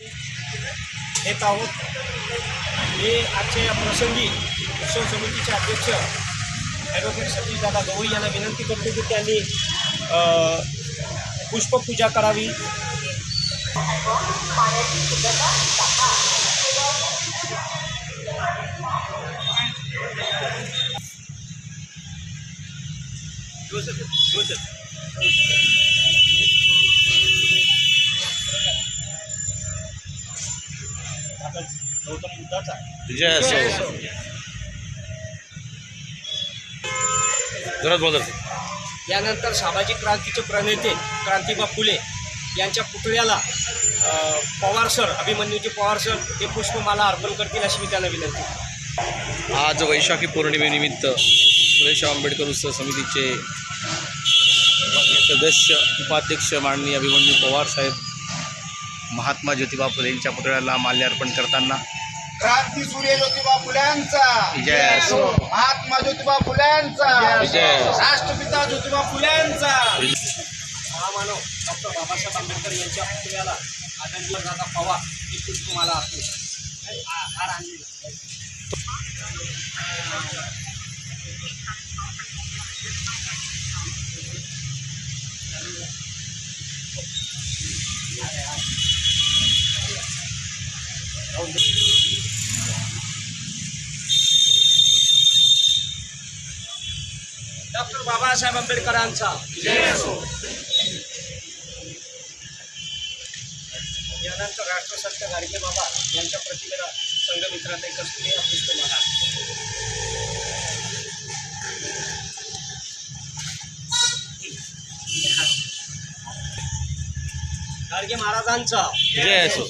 येत आहोत मी आजच्या या प्रसंगी उत्सव समितीचे अध्यक्ष ॲडव्होकेट सतीश दादा गवई यांना विनंती करतो की त्यांनी पुष्पपूजा करावी. गौतम बुद्धाचा जय असो जोरात बोलत यानंतर सामाजिक क्रांतीचे प्रणेते क्रांतिबा फुले यांच्या पुतळ्याला पवार सर अभिमन्यूजी पवार सर हे पुष्पमाला अर्पण करतील अशी मी त्यांना विनंती. आज वैशाखी पौर्णिमेनिमित्त फुलेशाह आंबेडकर उत्सव समितीचे सदस्य उपाध्यक्ष माननीय अभिमन्यू पवार साहेब महात्मा ज्योतिबा फुले यांच्या पुतळ्याला माल्यार्पण करताना क्रांती सूर्य ज्योतिबा फुल्यांचा विजय असो. महात्मा ज्योतिबा फुल्यांचा विजय असो. राष्ट्रपिता ज्योतिबा फुल्यांचा महामानव डॉक्टर बाबासाहेब आंबेडकर यांच्या पुतळ्याला आदरणीय दादा पवार ही पुष्पमाला. हा- हार आणलेला. डॉक्टर बाबासाहेब आंबेडकरांचा. यानंतर राष्ट्रसंत गाडगे बाबा यांच्या प्रतिमेला संघमित्रात एक कस्तुरी या पुष्पमाला गाडगे महाराजांचा. जय असो.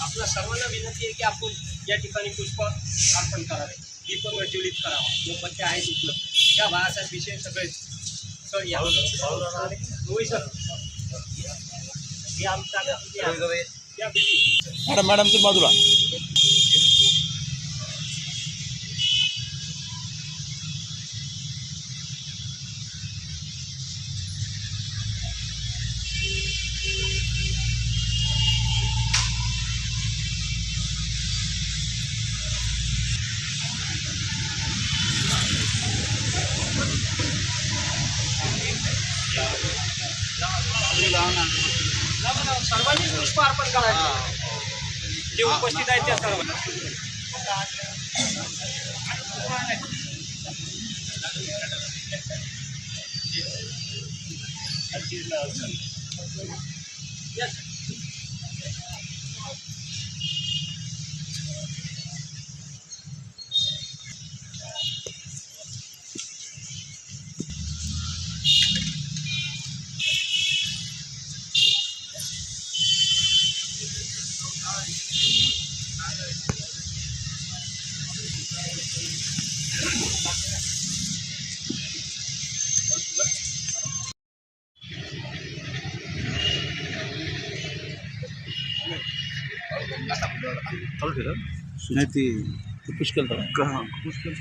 आपल्या सर्वांना विनंती आहे की आपण या ठिकाणी पुष्प अर्पण करावे. दीप प्रज्वलित करावा. मोमबत्त्या आहेत उपलब्ध. या बाळासाहेब विषय सगळे सर या होय सर. हे आमच्या. मॅडम मॅडम तुम्ही बाजूला. सर्वांनीच पुष्प अर्पण करायचं. जे उपस्थित आहेत त्या सर्वांना. Yes. नाही ती पुष्कळ. पुष्कळ.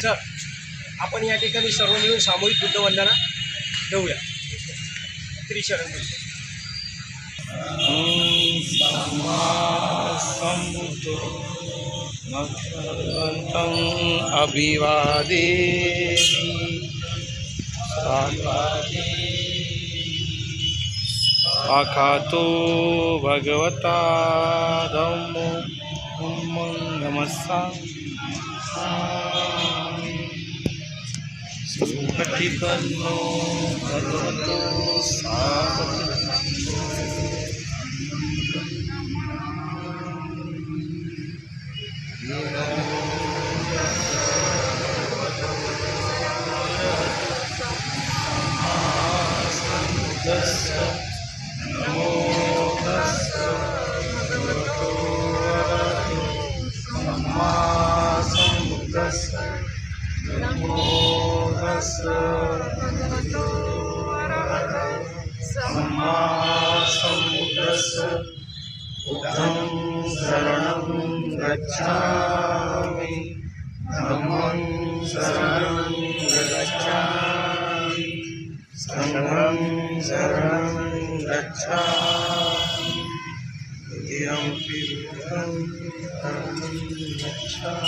सर आपण या ठिकाणी सर्व मिळून सामूहिक बुद्ध वंदना देऊया. त्रिशरण बुद्ध अभिवादे आखातो भगवता धम्मो। नमस्सा सुखटिपन्नो भगवतो सावधि सम्मासमुद्रस् बुद्धं शरणं गच्छामि धम्मं शरणं गच्छामि सङ्घं शरणं गच्छामि द्वितीयमपि बुद्धं शरणं गच्छामि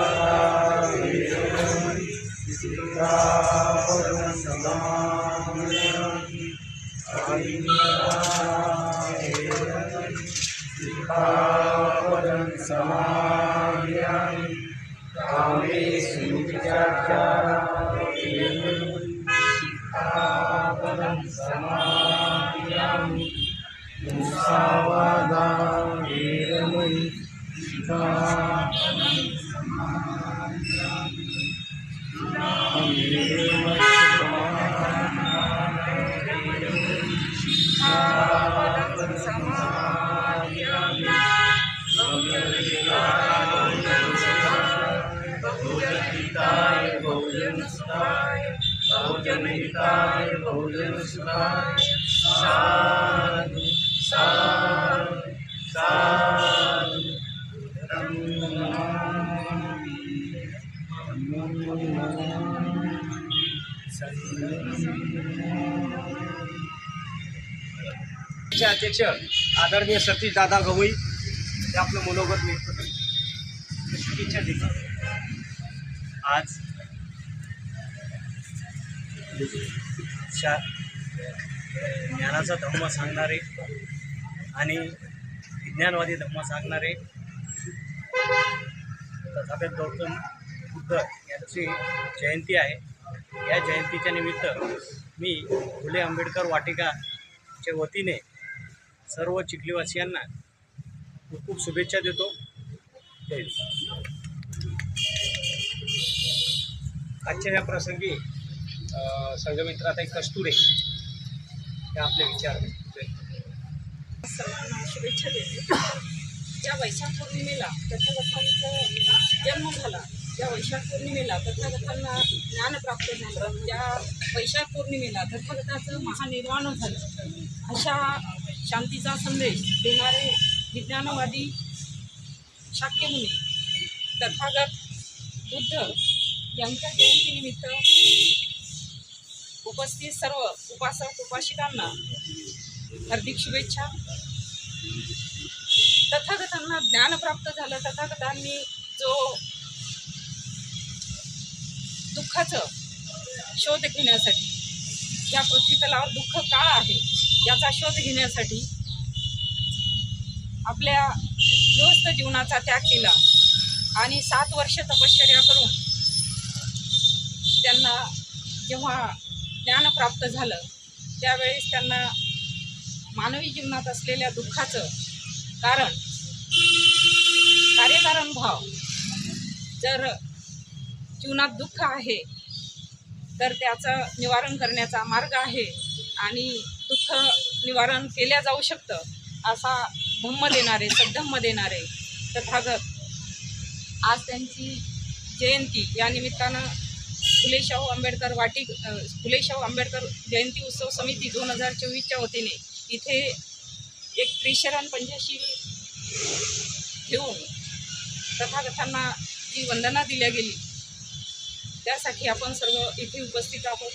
बहुजनहिताय बहुजनसुखाय साधु साधु साधु। अध्यक्ष आदरणीय सतीश दादा गवई हे आपलं मनोगत व्यक्त शुभेच्छा आज शा ज्ञानाचा धम्म सांगणारे आणि विज्ञानवादी धम्म सांगणारे तथागत गौतम बुद्ध यांची जयंती आहे. या जयंतीच्या निमित्त मी फुले आंबेडकर वाटिकाच्या वतीने सर्व चिखलीवासियांना खूप खूप शुभेच्छा देतो. जय आजच्या या प्रसंगी संघमित्राताई कस्तुरे. हे आपले विचार सर्वांना शुभेच्छा देते. ज्या वैशाख पौर्णिमेला तथागतांचा जन्म झाला ज्या वैशाख पौर्णिमेला तथागतांना ज्ञान प्राप्त झालं ज्या वैशाख पौर्णिमेला तथागताचं महानिर्वाण झालं. अशा शांतीचा संदेश देणारे विज्ञानवादी शाक्यमुनी तथागत बुद्ध यांच्या जयंतीनिमित्त उपस्थित सर्व उपासक उपासिकांना हार्दिक शुभेच्छा. तथागतांना ज्ञान प्राप्त झालं तथागतांनी जो दुःखाचं शोध घेण्यासाठी या पृथ्वीतलावर दुःख का आहे याचा शोध घेण्यासाठी आपल्या गृहस्थ जीवनाचा त्याग केला आणि सात वर्ष तपश्चर्या करून त्यांना जेव्हा ज्ञान प्राप्त झालं त्यावेळेस त्यांना मानवी जीवनात असलेल्या दुःखाचं कारण कार्यकारण भाव जर जीवनात दुःख आहे तर त्याचं निवारण करण्याचा मार्ग आहे आणि दुःख निवारण केल्या जाऊ शकतं असा धम्म देणारे सद्धम्म देणारे तथागत आज त्यांची जयंती या निमित्तानं फुले शाहू आंबेडकर वाटी फुलेशाहू फुले शाहू आंबेडकर जयंती उत्सव समिती दोन हजार चोवीसच्या वतीने इथे एक त्रिशरण पंचशील घेऊन तथाकथांना जी वंदना दिल्या गेली त्यासाठी आपण सर्व इथे उपस्थित आहोत.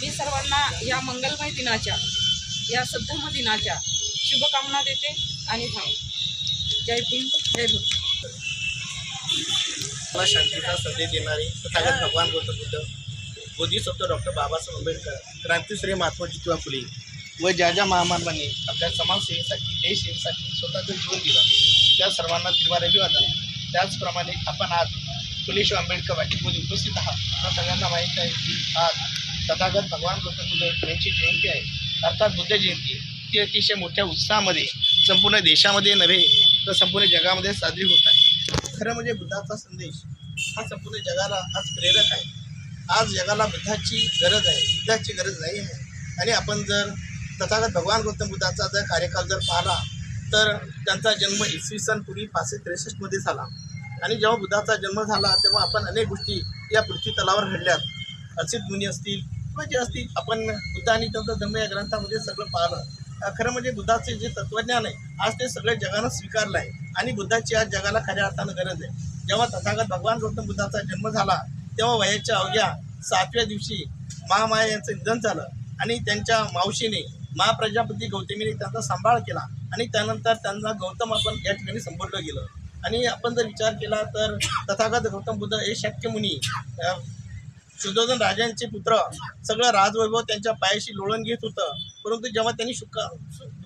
मी सर्वांना या मंगलमय दिनाच्या या सद्धम दिनाच्या शुभकामना देते आणि थांब जय भीम जय भीम. मला शांतीचा संदेश देणारे तथागत भगवान गौतम बुद्ध बोधिसत्व डॉक्टर बाबासाहेब आंबेडकर क्रांतीश्री महात्मा ज्योतिबा फुले व ज्या ज्या महामानवांनी आपल्या समाजसेवेसाठी देशसेवेसाठी स्वतःचं जीवन दिलं त्या सर्वांना तिरवार अभिवादन त्याचप्रमाणे आपण आज फुले शिव आंबेडकर वाटिकमध्ये उपस्थित आहात. आपल्या सगळ्यांना माहीत आहे की आज तथागत भगवान गौतम बुद्ध यांची जयंती आहे. अर्थात बुद्ध जयंती ती अतिशय मोठ्या उत्साहामध्ये संपूर्ण देशामध्ये नव्हे तर संपूर्ण जगामध्ये साजरी होत आहे. खरं म्हणजे बुद्धाचा संदेश हा संपूर्ण जगाला आज प्रेरक आहे. आज जगाला बुद्धाची गरज आहे बुद्धाची गरज नाही आहे. आणि आपण जर तथागत भगवान गौतम बुद्धाचा जर कार्यकाल जर पाहिला तर त्यांचा जन्म इसवी सन पूर्वी पाचशे त्रेसष्टमध्ये झाला. आणि जेव्हा बुद्धाचा जन्म झाला तेव्हा आपण अनेक गोष्टी या पृथ्वी तलावर घडल्यात. असित मुनी असतील किंवा जे असतील आपण बुद्ध आणि त्यांचा जन्म या ग्रंथामध्ये सगळं पाहिलं. खरं म्हणजे बुद्धाचे जे तत्त्वज्ञान आहे आज ते सगळ्या जगानं स्वीकारलं आहे आणि बुद्धाची आज जगाला खऱ्या अर्थानं गरज आहे. जेव्हा तथागत भगवान गौतम बुद्धाचा जन्म झाला तेव्हा वयाच्या अवघ्या सातव्या दिवशी महामाया यांचं निधन झालं. आणि त्यांच्या मावशीने महाप्रजापती गौतमीने त्यांचा सांभाळ केला. आणि त्यानंतर त्यांना गौतम आपण या ठिकाणी संबोधलं गेलं. आणि आपण जर विचार केला तर तथागत गौतम बुद्ध हे शक्यमुनी अ, सुधोधन राजांचे पुत्र सगळं राजवैभव त्यांच्या पायाशी लोळण घेत होतं. परंतु जेव्हा त्यांनी सुखा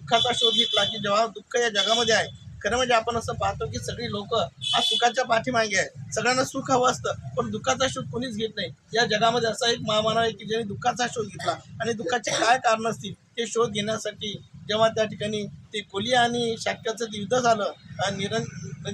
दुःखाचा शोध घेतला की जेव्हा दुःख या जगामध्ये आहे खरं म्हणजे आपण असं पाहतो की सगळी लोक हा सुखाच्या पाठीमागे आहे सगळ्यांना सुख हवं असतं पण दुःखाचा शोध कोणीच घेत नाही. या जगामध्ये असा एक महामानव आहे की ज्याने दुःखाचा शोध घेतला आणि दुःखाचे काय कारण असतील ते शोध घेण्यासाठी जेव्हा त्या ठिकाणी ते कोली आणि शाक्याचं युद्ध झालं निरं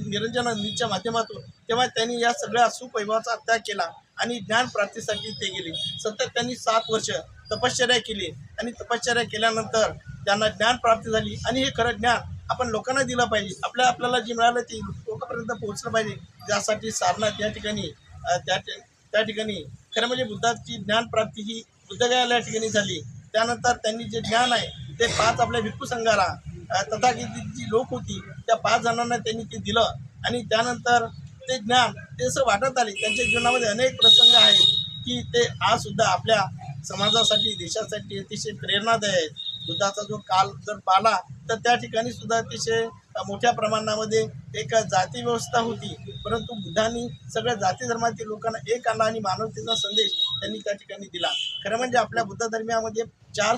निरंजन नदीच्या माध्यमातून तेव्हा त्यांनी या सगळ्या सुवैभवाचा त्याग केला आणि ज्ञान प्राप्तीसाठी ते गेले. सतत त्यांनी सात वर्ष तपश्चर्या केली आणि तपश्चर्या केल्यानंतर त्यांना ज्ञान प्राप्त झाली आणि हे खरं ज्ञान आपण लोकांना दिलं पाहिजे. आपल्या आपल्याला जे मिळालं ते लोकांपर्यंत पोहोचलं पाहिजे. त्यासाठी साधना या ठिकाणी त्या त्या ठिकाणी खरं म्हणजे बुद्धाची ज्ञानप्राप्ती ही बुद्धगयाला या ठिकाणी झाली. त्यानंतर त्यांनी जे ज्ञान आहे ते पाच आपल्या भिक्खू संघाला अ, जी लोक होती त्या पाच जणांना त्यांनी ते दिलं. आणि त्यानंतर ते ज्ञान ते असं वाटत आले त्यांच्या जीवनामध्ये अनेक प्रसंग आहेत की ते आज सुद्धा आपल्या समाजासाठी देशासाठी अतिशय प्रेरणादायी आहेत. बुद्धाचा जो काल जर पाला तर त्या ठिकाणी सुद्धा अतिशय मोठ्या प्रमाणामध्ये एक जाती व्यवस्था होती. परंतु बुद्धांनी सगळ्या जाती धर्मातील लोकांना एक आणला आणि मानवतेचा संदेश त्यांनी त्या ठिकाणी दिला. खरं म्हणजे आपल्या बुद्ध धर्मियामध्ये चार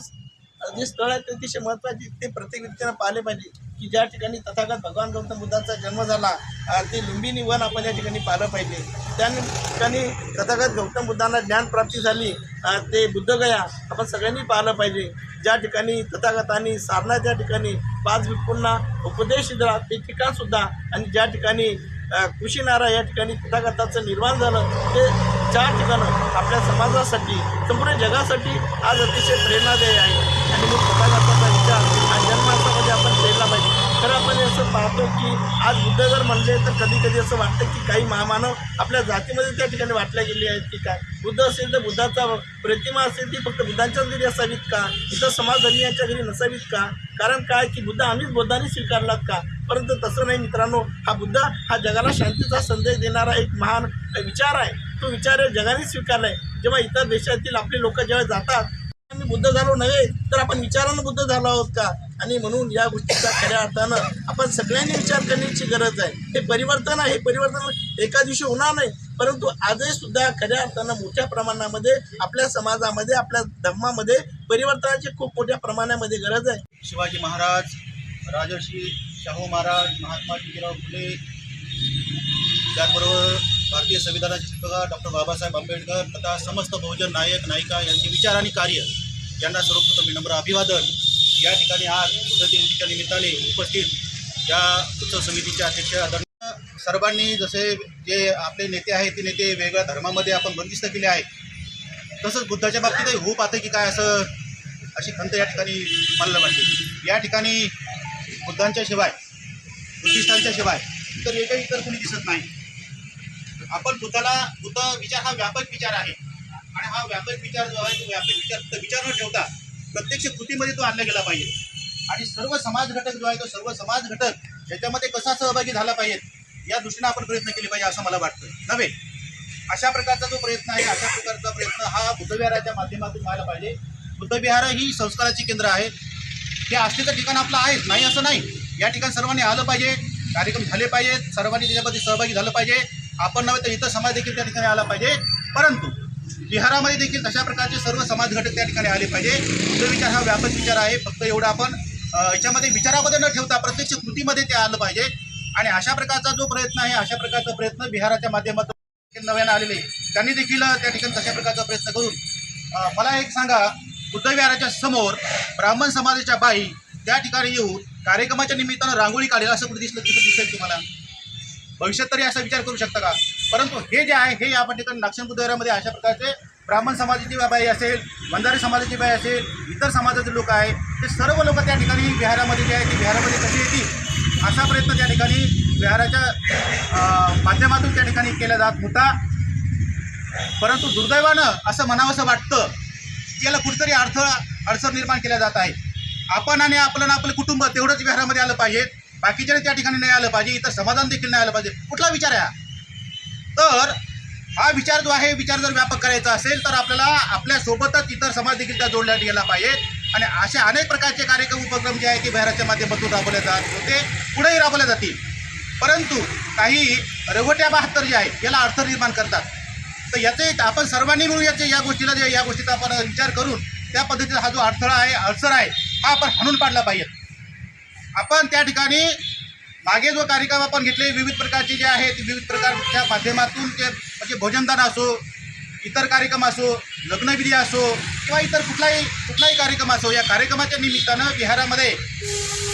जे स्थळ आहेत ते अतिशय महत्त्वाचे ते प्रत्येक व्यक्तीनं पाहिले पाहिजे की ज्या ठिकाणी तथागत भगवान गौतम बुद्धाचा जन्म झाला ते लुंबिनी वन आपण या ठिकाणी पाहिलं पाहिजे. त्या ठिकाणी तथागत गौतम बुद्धांना ज्ञानप्राप्ती झाली ते बुद्धगया आपण सगळ्यांनी पाहिलं पाहिजे. ज्या ठिकाणी तथागतांनी सारनाथ या ठिकाणी पाच भिक्खूंना उपदेश दिला ते ठिकाणसुद्धा आणि ज्या ठिकाणी कुशीनारा या ठिकाणी तथागताचं निर्माण झालं ते चार ठिकाणं आपल्या समाजासाठी संपूर्ण जगासाठी आज अतिशय प्रेरणादायी आहे. आणि मग तथागताचा विचार हा जन्मार्थामध्ये आपण केला पाहिजे. खरं आपण असं पाहतो की आज बुद्ध जर म्हणले तर कधी कधी असं वाटतं की काही महामानव आपल्या जातीमध्ये त्या ठिकाणी वाटल्या गेली आहेत की काय? बुद्ध असेल तर बुद्धाचा प्रतिमा असेल ती फक्त बुद्धांच्याच घरी असावीत का? इतर समाजधर्मियांच्या घरी नसावीत का? कारण काय की बुद्ध आम्हीच बुद्धाने स्वीकारलात का? परंतु तसं नाही मित्रांनो हा बुद्ध हा जगाला शांतीचा संदेश देणारा एक महान विचार आहे. तो विचार जगाने स्वीकारला आहे जेव्हा इतर देशातील आपले लोक जेव्हा जातात आम्ही बुद्ध झालो नव्हे तर आपण विचारानं बुद्ध झालो आहोत का? आणि म्हणून या गोष्टीचा खऱ्या अर्थानं आपण सगळ्यांनी विचार करण्याची गरज आहे. हे परिवर्तन आहे. हे परिवर्तन एका दिवशी होणार नाही. परंतु आजही सुद्धा खऱ्या अर्थानं मोठ्या प्रमाणामध्ये आपल्या समाजामध्ये आपल्या धर्मामध्ये परिवर्तनाची खूप मोठ्या प्रमाणामध्ये गरज आहे. शिवाजी महाराज राजर्षी शाहू महाराज महात्मा ज्योतिराव फुले त्याचबरोबर भारतीय संविधानाचे शिल्पकार डॉक्टर बाबासाहेब आंबेडकर तथा समस्त बहुजन नायक नायिका यांचे विचार आणि कार्य यांना सर्वप्रथम विनम्र अभिवादन. या ठिकाणी आज बुद्ध जयंतीच्या निमित्ताने उपस्थित या उत्सव समितीच्या अध्यक्ष आदरणीय सर्वांनी जसे जे आपले नेते आहेत ते नेते वेगळ्या धर्मामध्ये आपण बंदिस्त केले आहे तसंच बुद्धाच्या बाबतीतही होऊ पाहतं की काय असं अशी खंत या ठिकाणी मानलं वाटते या ठिकाणी बुद्धांच्या शिवाय बुद्धिस्टांच्या शिवाय इतर एकही इतर कोणी दिसत नाही. आपण बुद्धाला बुद्ध विचार हा व्यापक विचार आहे. आणि हा व्यापक विचार जो आहे तो व्यापक विचार फक्त विचार न ठेवता प्रत्यक्ष कृतीमध्ये तो आणला गेला पाहिजे. आणि सर्व समाज घटक जो आहे तो सर्व समाज घटक याच्यामध्ये कसा सहभागी झाला पाहिजे या दृष्टीने आपण प्रयत्न केले पाहिजे असं मला वाटतं. नव्हे? अशा प्रकारचा जो प्रयत्न आहे अशा प्रकारचा प्रयत्न हा बुद्धविहाराच्या माध्यमातून व्हायला पाहिजे. बुद्धविहार ही संस्काराची केंद्र आहे. हे आस्थेचं ठिकाण आपलं आहेच नाही असं नाही. या ठिकाणी सर्वांनी आलं पाहिजे कार्यक्रम झाले पाहिजेत सर्वांनी त्याच्यामध्ये सहभागी झालं पाहिजे. आपण नव्हे तर इतर समाज देखील त्या ठिकाणी आला पाहिजे. परंतु बिहारामध्ये देखील तशा प्रकारचे सर्व समाज घटक त्या ठिकाणी आले पाहिजे. बुद्ध विचार हा व्यापक विचार आहे. फक्त एवढं आपण याच्यामध्ये विचारामध्ये न ठेवता प्रत्यक्ष कृतीमध्ये ते आलं पाहिजे. आणि अशा प्रकारचा जो प्रयत्न आहे अशा प्रकारचा प्रयत्न बिहाराच्या माध्यमातून नव्यानं आलेले त्यांनी देखील त्या ठिकाणी तशा प्रकारचा प्रयत्न करून मला एक सांगा बुद्धविहाराच्या समोर ब्राह्मण समाजाच्या बाई त्या ठिकाणी येऊन कार्यक्रमाच्या निमित्तानं रांगोळी काढेल असं कुठे दिसलं तिथं दिसेल तुम्हाला? भविष्यात तरी असा विचार करू शकता का? परंतु हे जे आहे हे या ठिकाणी नागशन बुद्धविहारामध्ये अशा प्रकारचे ब्राह्मण समाजाची बाई असेल बंजारी समाजाची बाई असेल इतर समाजाचे लोक आहे ते सर्व लोक त्या ठिकाणी विहारामध्ये जे आहे ते विहारामध्ये कशी येतील? असा प्रयत्न त्या ठिकाणी विहाराच्या माध्यमातून त्या ठिकाणी केला जात होता. परंतु दुर्दैवानं असं म्हणावंसं वाटतं की याला कुठेतरी अडथळा अडचण निर्माण केल्या जात आहे. आपण आणि आपलं ना आपलं कुटुंब तेवढंच विहारामध्ये आलं पाहिजे बाकीच्या त्या ठिकाणी नाही आलं पाहिजे इतर समाधान देखील नाही आलं पाहिजे. कुठला विचार आहे हा? तर हा विचार जो आहे विचार जर व्यापक करायचा असेल तर आपल्याला आपल्यासोबतच इतर समाज देखील त्या जोडल्या गेला पाहिजे. आणि असे अनेक प्रकारचे कार्यक्रम उपक्रम जे आहे ते बहिराच्या माध्यमातून राबवले जात होते. पुढेही राबवले जातील. परंतु काही रवट्या बहात्तर जे आहेत याला अडथळ निर्माण करतात. तर याचे आपण सर्वांनी मिळून याचे या गोष्टीला जे या गोष्टीचा आपण विचार करून त्या पद्धतीचा हा जो अडथळा आहे अडसर आहे हा आपण हाणून पाडला पाहिजे. आपण त्या ठिकाणी मागे जो कार्यक्रम आपण घेतले विविध प्रकारचे जे आहेत विविध प्रकारच्या माध्यमातून जे म्हणजे भोजनदान असो इतर कार्यक्रम असो लग्नविधी असो किंवा इतर कुठलाही कुठलाही कार्यक्रम असो या कार्यक्रमाच्या निमित्तानं विहारामध्ये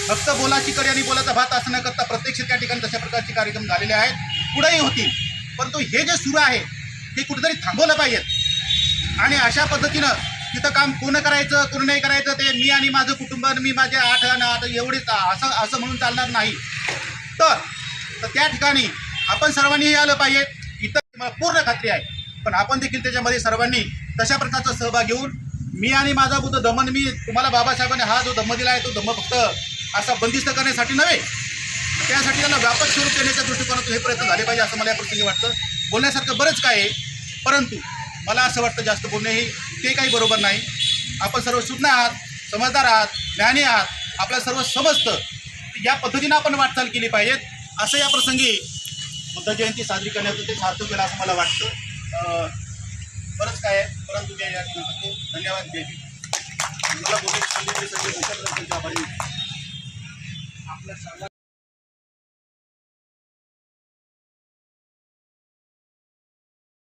फक्त बोलाची कडी आणि बोलाचा भात असं न करता प्रत्यक्ष त्या ठिकाणी तशा प्रकारचे कार्यक्रम झालेले आहेत. पुढेही होतील. परंतु हे जे सुरू आहे ते कुठेतरी थांबवलं पाहिजेत आणि अशा पद्धतीनं तिथं काम कोण करायचं कोण नाही करायचं ते मी आणि माझं कुटुंब मी माझे आठ आणि आठ एवढेच असं असं म्हणून चालणार नाही. तर त्या ठिकाणी आपण सर्वांनी आलं पाहिजे. इथं मला पूर्ण खात्री आहे. पण आपण देखील त्याच्यामध्ये सर्वांनी तशा प्रकारचा सहभाग घेऊन मी आणि माझा बुद्ध दमन मी तुम्हाला बाबासाहेबांनी हा जो दम दिला आहे तो दम फक्त असा बंदिस्त करण्यासाठी नव्हे त्यासाठी त्याला व्यापक स्वरूप देण्याच्या दृष्टिकोनातून हे प्रयत्न झाले पाहिजे असं मला या प्रसंगी वाटतं. बोलण्यासारखं बरंच काय आहे परंतु मला असं वाटतं जास्त बोलणे हे ते काही बरोबर नाही. आपण सर्व सुज्ञ आहात समजदार आहात ज्ञानी आहात आपल्याला सर्व समजतं या पद्धतीनं आपण वाटचाल केली पाहिजेत. असं या प्रसंगी बुद्ध जयंती साजरी करण्याचं ते सार्थक केलं असं मला वाटतं. बरंच काय आहे. परंतु मी या धन्यवाद जय मला बोलण्याची संधी